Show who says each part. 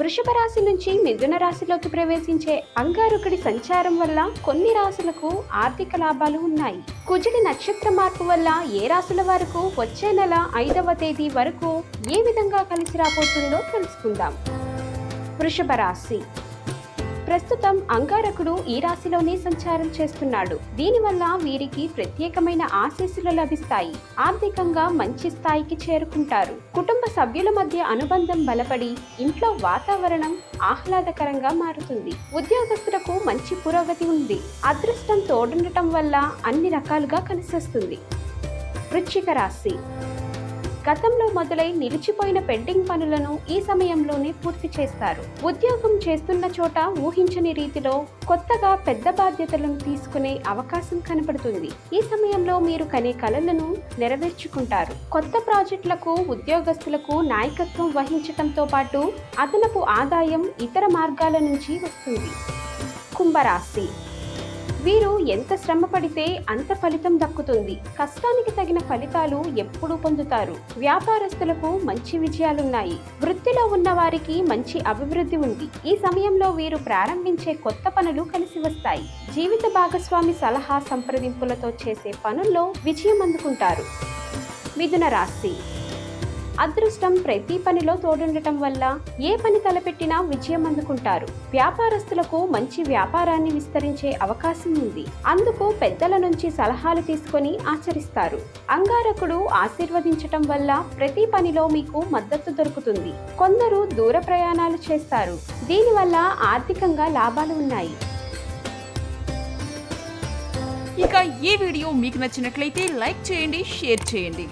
Speaker 1: వృషభ రాశి నుంచి మిథున రాశిలోకి ప్రవేశించే అంగారకుడి సంచారం వల్ల కొన్ని రాశులకు ఆర్థిక లాభాలు ఉన్నాయి. కుజుడి నక్షత్ర మార్పు వల్ల ఏ రాశుల వరకు వచ్చే నెల ఐదవ తేదీ వరకు ఏ విధంగా కలిసి రాబోతుందో తెలుసుకుందాం. వృషభ రాశి ప్రస్తుతం అంగారకుడు ఈ రాశిలోనే సంచారం చేస్తున్నాడు. దీనివల్ల వీరికి ప్రత్యేకమైన ఆశీస్సులు లభిస్తాయి. ఆర్థికంగా మంచి స్థాయికి చేరుకుంటారు. కుటుంబ సభ్యుల మధ్య అనుబంధం బలపడి ఇంట్లో వాతావరణం ఆహ్లాదకరంగా మారుతుంది. ఉద్యోగస్తులకు మంచి పురోగతి ఉంది. అదృష్టం తోడుండటం వల్ల అన్ని రకాలుగా కలిసొస్తుంది. వృశ్చిక రాశి గతంలో మొదలై నిలిచిపోయిన పెండింగ్ పనులను ఈ సమయంలోనే పూర్తి చేస్తారు. ఉద్యోగం చేస్తున్న చోట ఊహించని రీతిలో కొత్తగా పెద్ద బాధ్యతలను తీసుకునే అవకాశం కనపడుతుంది. ఈ సమయంలో మీరు కనే కలలను నెరవేర్చుకుంటారు. కొత్త ప్రాజెక్టులకు ఉద్యోగస్తులకు నాయకత్వం వహించటంతో పాటు అదనపు ఆదాయం ఇతర మార్గాల నుంచి వస్తుంది. కుంభరాశి వీరు ఎంత శ్రమ పడితే అంత ఫలితం దక్కుతుంది. కష్టానికి తగిన ఫలితాలు ఎప్పుడూ పొందుతారు. వ్యాపారస్తులకు మంచి విజయాలున్నాయి. వృత్తిలో ఉన్న వారికి మంచి అభివృద్ధి ఉంది. ఈ సమయంలో వీరు ప్రారంభించే కొత్త పనులు కలిసి వస్తాయి. జీవిత భాగస్వామి సలహా సంప్రదింపులతో చేసే పనుల్లో విజయం అందుకుంటారు. మిథున రాశి అదృష్టం ప్రతి పనిలో తోడుండటం వల్ల ఏ పని తలపెట్టినా విజయం అందుకుంటారు. వ్యాపారస్తులకు మంచి వ్యాపారాన్ని విస్తరించే అవకాశం ఉంది. అందుకు పెద్దల నుంచి సలహాలు తీసుకొని ఆచరిస్తారు. అంగారకుడు ఆశీర్వదించటం వల్ల ప్రతి పనిలో మీకు మద్దతు దొరుకుతుంది. కొందరు దూర ప్రయాణాలు చేస్తారు. దీనివల్ల ఆర్థికంగా లాభాలు ఉన్నాయి.
Speaker 2: ఇక ఈ వీడియో మీకు నచ్చినట్లయితే లైక్ చేయండి షేర్ చేయండి.